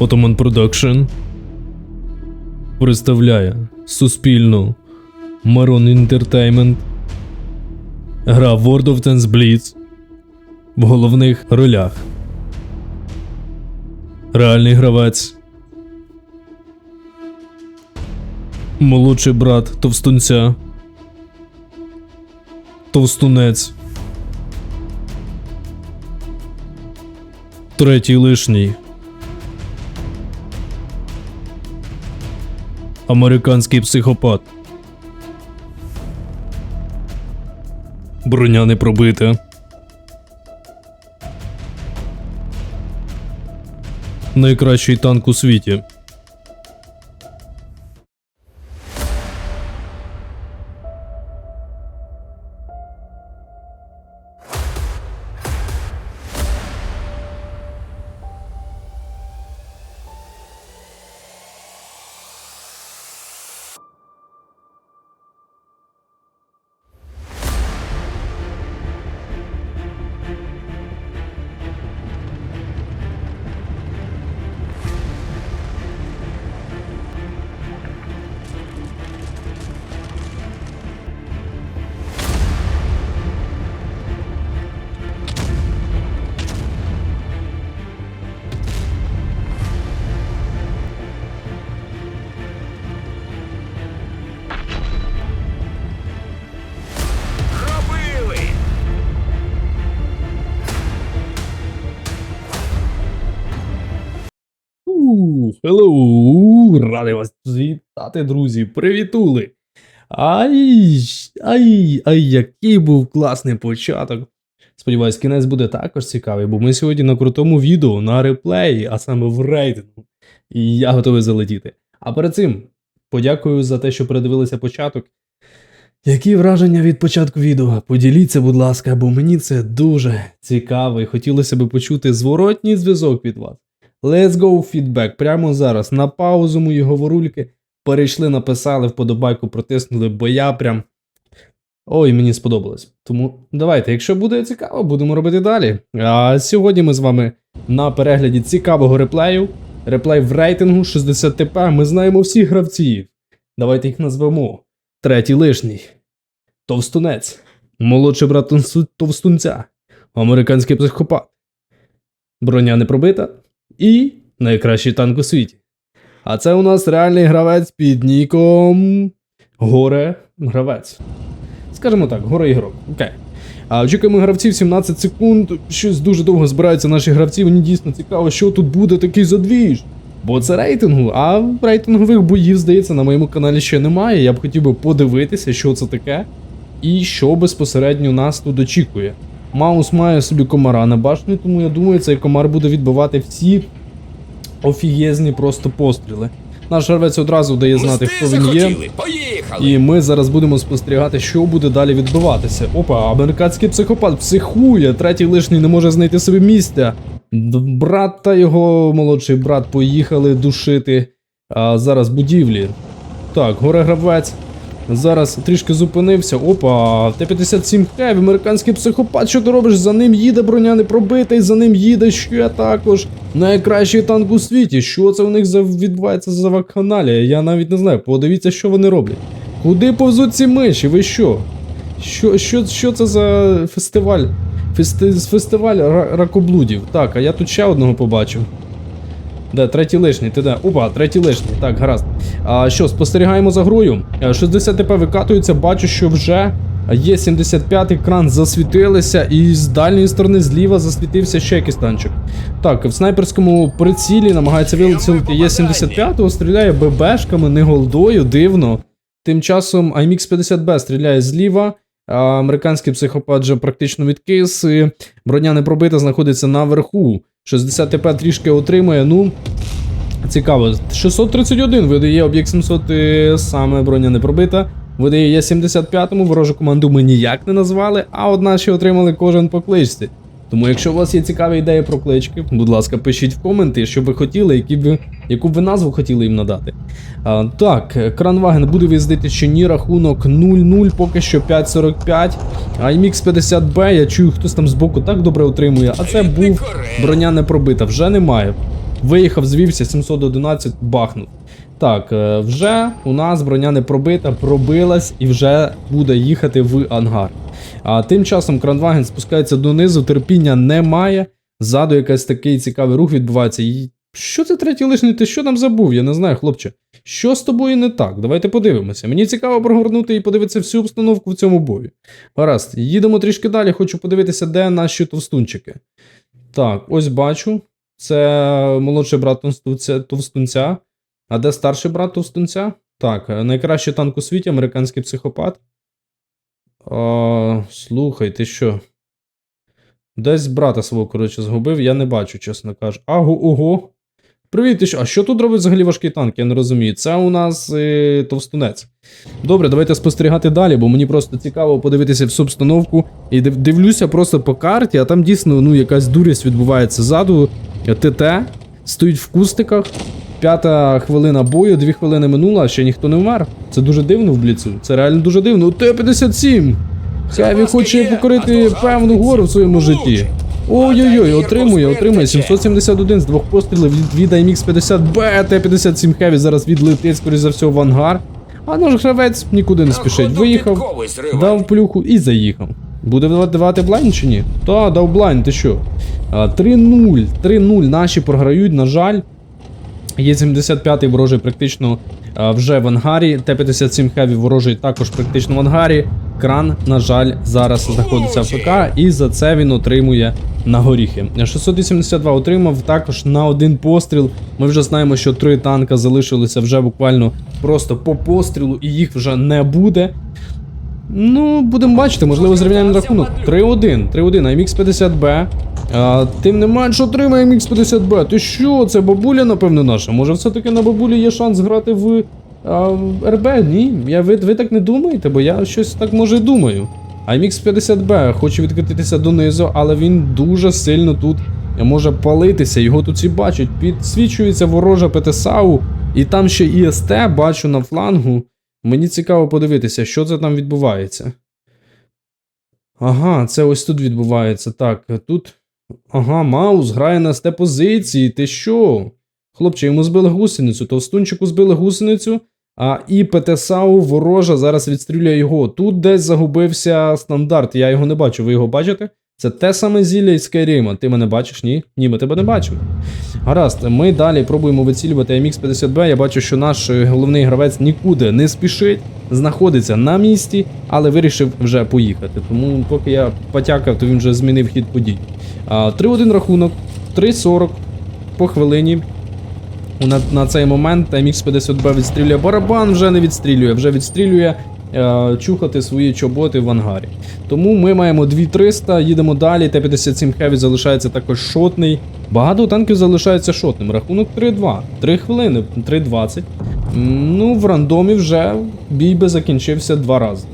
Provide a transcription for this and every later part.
Ottoman Production представляє суспільну Maroon Entertainment Гра World of Tanks Blitz в головних ролях. Реальний гравець. Молодший брат товстунця. Товстунець. Третій лишній. Американський психопат. Броня не пробита. Найкращий танк у світі. Hello! Радий вас вітати, друзі! Привітули! Ай, ай, ай, який був класний початок. Сподіваюсь, кінець буде також цікавий, бо ми сьогодні на крутому відео, на реплеї, а саме в рейтингу. І я готовий залетіти. А перед цим подякую за те, що передивилися початок. Які враження від початку відео? Поділіться, будь ласка, бо мені це дуже цікаво і хотілося б почути зворотній зв'язок від вас. Let's go feedback. Прямо зараз на паузу мої говорульки перейшли, написали, вподобайку протиснули, бо я прям. Ой, мені сподобалось. Тому давайте, якщо буде цікаво, будемо робити далі. А сьогодні ми з вами на перегляді цікавого реплею. Реплей в рейтингу 60 ТП. Ми знаємо всіх гравців. Давайте їх назвемо. Третій лишній. Товстунець. Молодший брат товстунця. Американський психопат. Броня не пробита. І найкращий танк у світі. А це у нас реальний гравець під ніком Горе Гравець. Скажімо так, горе ігрок. Окей. А очікуємо гравців 17 секунд. Щось дуже довго збираються наші гравці. Мені дійсно цікаво, що тут буде такий задвіж. Бо це рейтингу, а рейтингових боїв, здається, на моєму каналі ще немає. Я б хотів би подивитися, що це таке, і що безпосередньо нас тут очікує. Маус має собі комара на башні, тому я думаю, цей комар буде відбивати всі офігезні просто постріли. Наш гравець одразу дає знати, хто він є. Поїхали! І ми зараз будемо спостерігати, що буде далі відбуватися. Опа, американський психопат психує, третій лишній не може знайти собі місця. Брат та його молодший брат поїхали душити а, зараз будівлі. Так, горе гравець. Зараз трішки зупинився. Опа, Т-57 Хеві, американський психопат. Що ти робиш? За ним їде броня не пробитий, за ним їде ще також. Найкращий танк у світі. Що це у них за відбувається за вакханалія? Я навіть не знаю. Подивіться, що вони роблять. Куди повзуть ці миші? Ви що? Що, що, що це за фестиваль? Фести, фестиваль ракоблудів. Так, а я тут ще одного побачив. Де, третій лишній, ти де? Опа, третій лишній. Так, гаразд. А що, спостерігаємо за грою. Е, 60 ТП викатується, бачу, що вже є 75 екран засвітилися, і з дальньої сторони зліва засвітився ще якийсь танчик. Так, в снайперському прицілі намагається вилетіти є 75-го, стріляє ББшками, не голдою, дивно. Тим часом IMX 50B стріляє зліва. Американський психопат вже практично відкис. Броня не пробита, знаходиться наверху. 60 ТП трішки отримує. Ну, цікаво. 631 видає об'єкт 700, саме броня не пробита. Видає є 75-му, ворожу команду ми ніяк не назвали, а от наші отримали кожен по кличці. Тому, якщо у вас є цікаві ідеї про клички, будь ласка, пишіть в коменти, що ви хотіли, які б яку б ви назву хотіли їм надати. А, так, Кранваген буде виїздити чи ні, рахунок 0-0, поки що 5.45. А MX 50B, я чую, хтось там збоку так добре отримує, а це був броня не пробита, вже немає. Виїхав, звівся, 711 бахнув. Так, е, вже у нас броня не пробита, пробилась і вже буде їхати в ангар. А тим часом Кранваген спускається донизу, терпіння немає. Ззаду якийсь такий цікавий рух відбувається. І що це третій лишній? Ти що там забув? Я не знаю, хлопче. Що з тобою не так? Давайте подивимося. Мені цікаво прогорнути і подивитися всю обстановку в цьому бою. Гаразд, їдемо трішки далі, хочу подивитися, де наші товстунчики. Так, ось бачу. Це молодший брат товстунця. А де старший брат товстунця? Так, е, найкращий танк у світі, американський психопат. А, слухай, ти що? Десь брата свого, коротше, згубив, я не бачу, чесно кажу. Агу, ого. Привіт, ти що? А що тут робить взагалі важкий танк? Я не розумію. Це у нас е, товстунець. Добре, давайте спостерігати далі, бо мені просто цікаво подивитися всю обстановку. І дивлюся просто по карті, а там дійсно ну, якась дурість відбувається ззаду. ТТ стоїть в кустиках. П'ята хвилина бою, дві хвилини минула, а ще ніхто не вмер. Це дуже дивно в бліцу. Це реально дуже дивно. Т-57! Хеві хоче покорити певну гору в своєму житті. Ой-ой-ой, отримує, отримує 771 з двох пострілів від, від IMX 50 Б, Т-57 Хеві зараз відлетить, скоріш за всього, в ангар. А наш гравець нікуди не спішить. Виїхав, дав плюху і заїхав. Буде давати блайн чи ні? Та, дав блайн, ти що? 3-0, 3-0 наші програють, на жаль. Є 75-й ворожий практично а, вже в ангарі. Т-57 Heavy ворожий також практично в ангарі. Кран, на жаль, зараз знаходиться в ФК, і за це він отримує на горіхи. 682 отримав також на один постріл. Ми вже знаємо, що три танка залишилися вже буквально просто по пострілу, і їх вже не буде. Ну, будемо бачити, можливо, зрівняємо рахунок. 3-1, 3-1, AMX 50B. Тим не менш отримає AMX 50B. Ти що? Це бабуля, напевно, наша. Може, все-таки на бабулі є шанс грати в а, РБ? Ні. Я, ви, ви так не думаєте, бо я щось так може і думаю. AMX 50B хоче відкатитися донизу, але він дуже сильно тут може палитися. Його тут всі бачать. Підсвічується ворожа ПТСАУ, і там ще ІСТ бачу на флангу. Мені цікаво подивитися, що це там відбувається. Ага, це ось тут відбувається. Так, тут. Ага, Маус грає на сте позиції. Ти що? Хлопче, йому збили гусеницю, товстунчику збили гусеницю, а і ПТСАУ ворожа зараз відстрілює його. Тут десь загубився стандарт. Я його не бачу. Ви його бачите? Це те саме зілля із Скайріма. Ти мене бачиш? Ні? Ні, ми тебе не бачимо. Гаразд, ми далі пробуємо вицілювати MX 50B. Я бачу, що наш е, головний гравець нікуди не спішить, знаходиться на місці, але вирішив вже поїхати. Тому поки я потякав, то він вже змінив хід подій. 3-1 рахунок, 3-40 по хвилині. На, на цей момент MX 50B відстрілює барабан, вже не відстрілює, вже відстрілює чухати свої чоботи в ангарі. Тому ми маємо 2300, їдемо далі. Т-57 Heavy залишається також шотний. Багато танків залишається шотним. Рахунок 3-2. 3 хвилини, 3-20. Ну, в рандомі вже бій би закінчився два рази.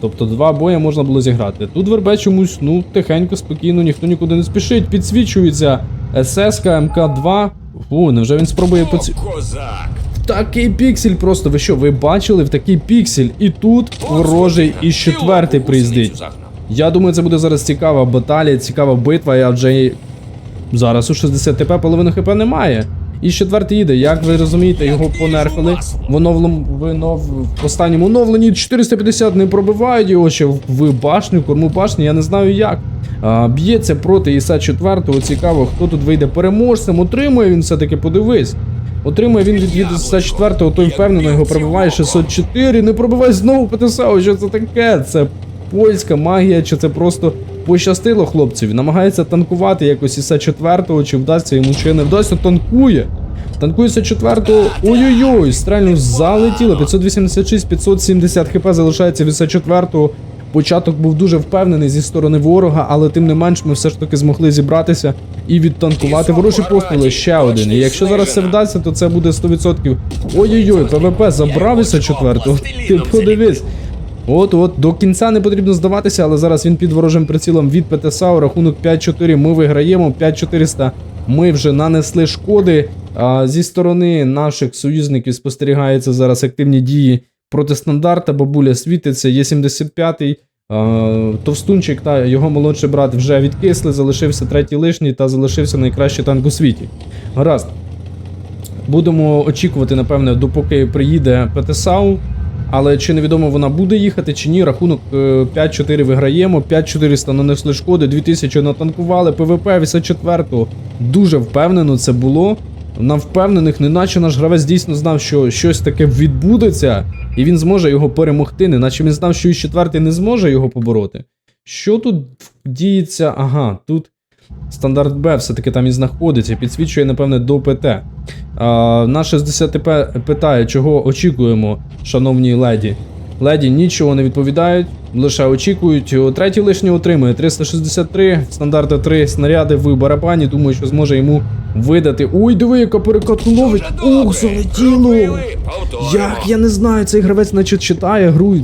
Тобто два бої можна було зіграти. Тут вербе чомусь, ну, тихенько, спокійно, ніхто нікуди не спішить. Підсвічується ССК МК-2. Фу, невже він спробує поці... Козак! Такий піксель просто. Ви що, ви бачили в такий піксель? І тут ворожий із четвертий приїздить. Я думаю, це буде зараз цікава баталія, цікава битва, я вже зараз у 60 ТП половину ХП немає. І четвертий їде, як ви розумієте, його понерфили. В в, останньому оновленні 450 не пробивають його ще в башню, корму башні, я не знаю як. Б'ється проти Іса 4 цікаво, хто тут вийде переможцем, отримує він все-таки, подивись. Отримує він від, Іса 4 той впевнено його пробиває 604, не пробивай знову ПТСА, що це таке? Це польська магія, чи це просто пощастило хлопців? Намагається танкувати якось Іса 4 чи вдасться йому чи не вдасться, танкує. Танкується четвертого. Ой-ой-ой, стрельну залетіло. 586, 570 хп залишається від Іса 4 Початок був дуже впевнений зі сторони ворога, але тим не менш ми все ж таки змогли зібратися і відтанкувати ворожі постріли ще один. І якщо зараз це вдасться, то це буде 100%. Ой-ой-ой, ПВП забрав Іса 4 Ти подивись. От от до кінця не потрібно здаватися, але зараз він під ворожим прицілом від ПТСАУ. Рахунок 5-4. Ми виграємо. 5400. Ми вже нанесли шкоди. А, зі сторони наших союзників спостерігаються зараз активні дії проти стандарта. Бабуля світиться. Є 75-й. Товстунчик та його молодший брат вже відкисли. Залишився третій лишній та залишився найкращий танк у світі. Гаразд. Будемо очікувати, напевне, допоки приїде ПТСАУ. Але чи невідомо вона буде їхати, чи ні. Рахунок е, 5-4 виграємо, 5400 нанесли шкоди, 2000 натанкували, ПВП 84-го. Дуже впевнено це було. Нам впевнених, неначе наш гравець дійсно знав, що щось таке відбудеться, і він зможе його перемогти, неначе він знав, що і четвертий не зможе його побороти. Що тут діється? Ага, тут стандарт Б все-таки там і знаходиться, підсвічує, напевне, до ПТ. А, на 60 ТП питає, чого очікуємо, шановні леді. Леді нічого не відповідають, лише очікують. Третій лишній отримує 363, стандарта 3 снаряди в барабані. Думаю, що зможе йому видати. Ой, диви, яка перекат ловить. Ух, залетіло! Як я не знаю, цей гравець наче читає гру.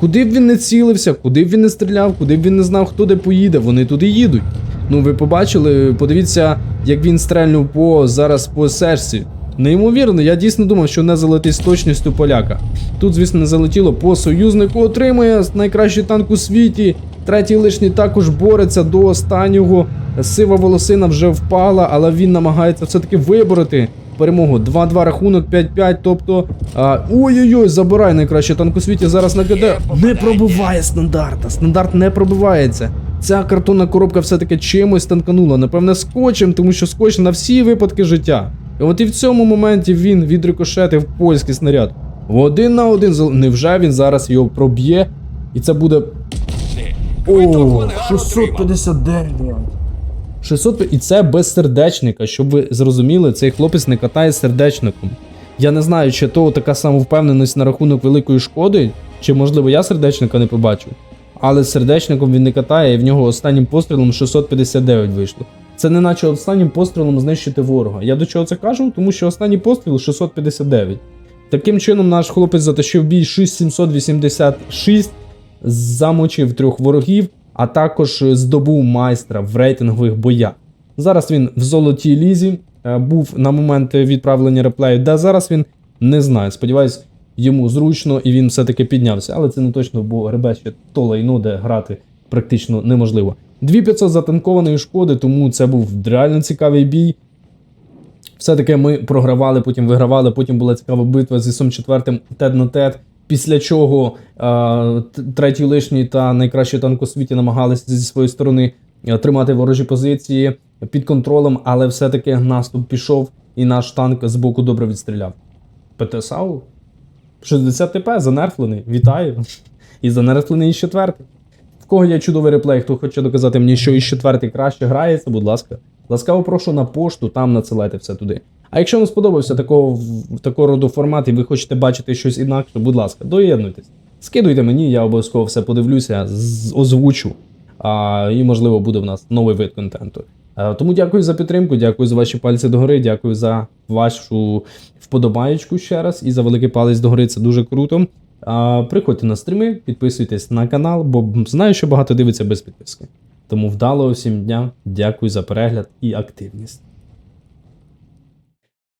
Куди б він не цілився, куди б він не стріляв, куди б він не знав, хто де поїде, вони туди їдуть. Ну, ви побачили, подивіться, як він стрельнув по зараз по серці. Неймовірно, я дійсно думав, що не залетить з точністю поляка. Тут, звісно, не залетіло по союзнику. Отримує найкращий танк у світі. Третій лишній також бореться до останнього. Сива волосина вже впала, але він намагається все-таки вибороти перемогу. 2-2 рахунок, 5-5. Тобто. Ой-ой-ой, забирай найкращий танк у світі. Зараз накиде. Не пробиває стандарта. Стандарт не пробивається. Ця картонна коробка все-таки чимось танканула. Напевне, скотчем, тому що скотч на всі випадки життя. І от і в цьому моменті він відрикошетив польський снаряд. В один на один Невже він зараз його проб'є? І це буде. О, 659. 600 і це без сердечника, щоб ви зрозуміли, цей хлопець не катає сердечником. Я не знаю, чи то така самовпевненість на рахунок великої шкоди, чи можливо я сердечника не побачив. Але з сердечником він не катає, і в нього останнім пострілом 659 вийшло. Це не наче останнім пострілом знищити ворога. Я до чого це кажу? Тому що останній постріл 659. Таким чином, наш хлопець затащив бій 6786, замочив трьох ворогів, а також здобув майстра в рейтингових боях. Зараз він в золотій лізі е, був на момент відправлення реплею, де зараз він не знаю. Сподіваюсь, йому зручно і він все-таки піднявся. Але це не точно, бо гребе ще то лайно, де грати практично неможливо. 2500 затанкованої шкоди, тому це був реально цікавий бій. Все-таки ми програвали, потім вигравали, потім була цікава битва з ісом четвертим тет на тет. Після чого третій лишній та найкращий танк у світі намагалися зі своєї сторони тримати ворожі позиції під контролем, але все-таки наступ пішов, і наш танк з боку добре відстріляв. ПТСАУ 60 ТП занерфлений. Вітаю. І занерфлений із четвертий. Кого є чудовий реплей, хто хоче доказати мені, що із четвертий краще грається, будь ласка. Ласкаво прошу на пошту, там надсилайте все туди. А якщо вам сподобався такого, такого роду формат і ви хочете бачити щось інакше, будь ласка, доєднуйтесь. Скидуйте мені, я обов'язково все подивлюся, озвучу. А, і, можливо, буде в нас новий вид контенту. Е, Тому дякую за підтримку, дякую за ваші пальці догори, дякую за вашу вподобаєчку ще раз і за великий палець догори. Це дуже круто. Приходьте на стріми, підписуйтесь на канал, бо знаю, що багато дивиться без підписки. Тому вдалого всім дня, дякую за перегляд і активність.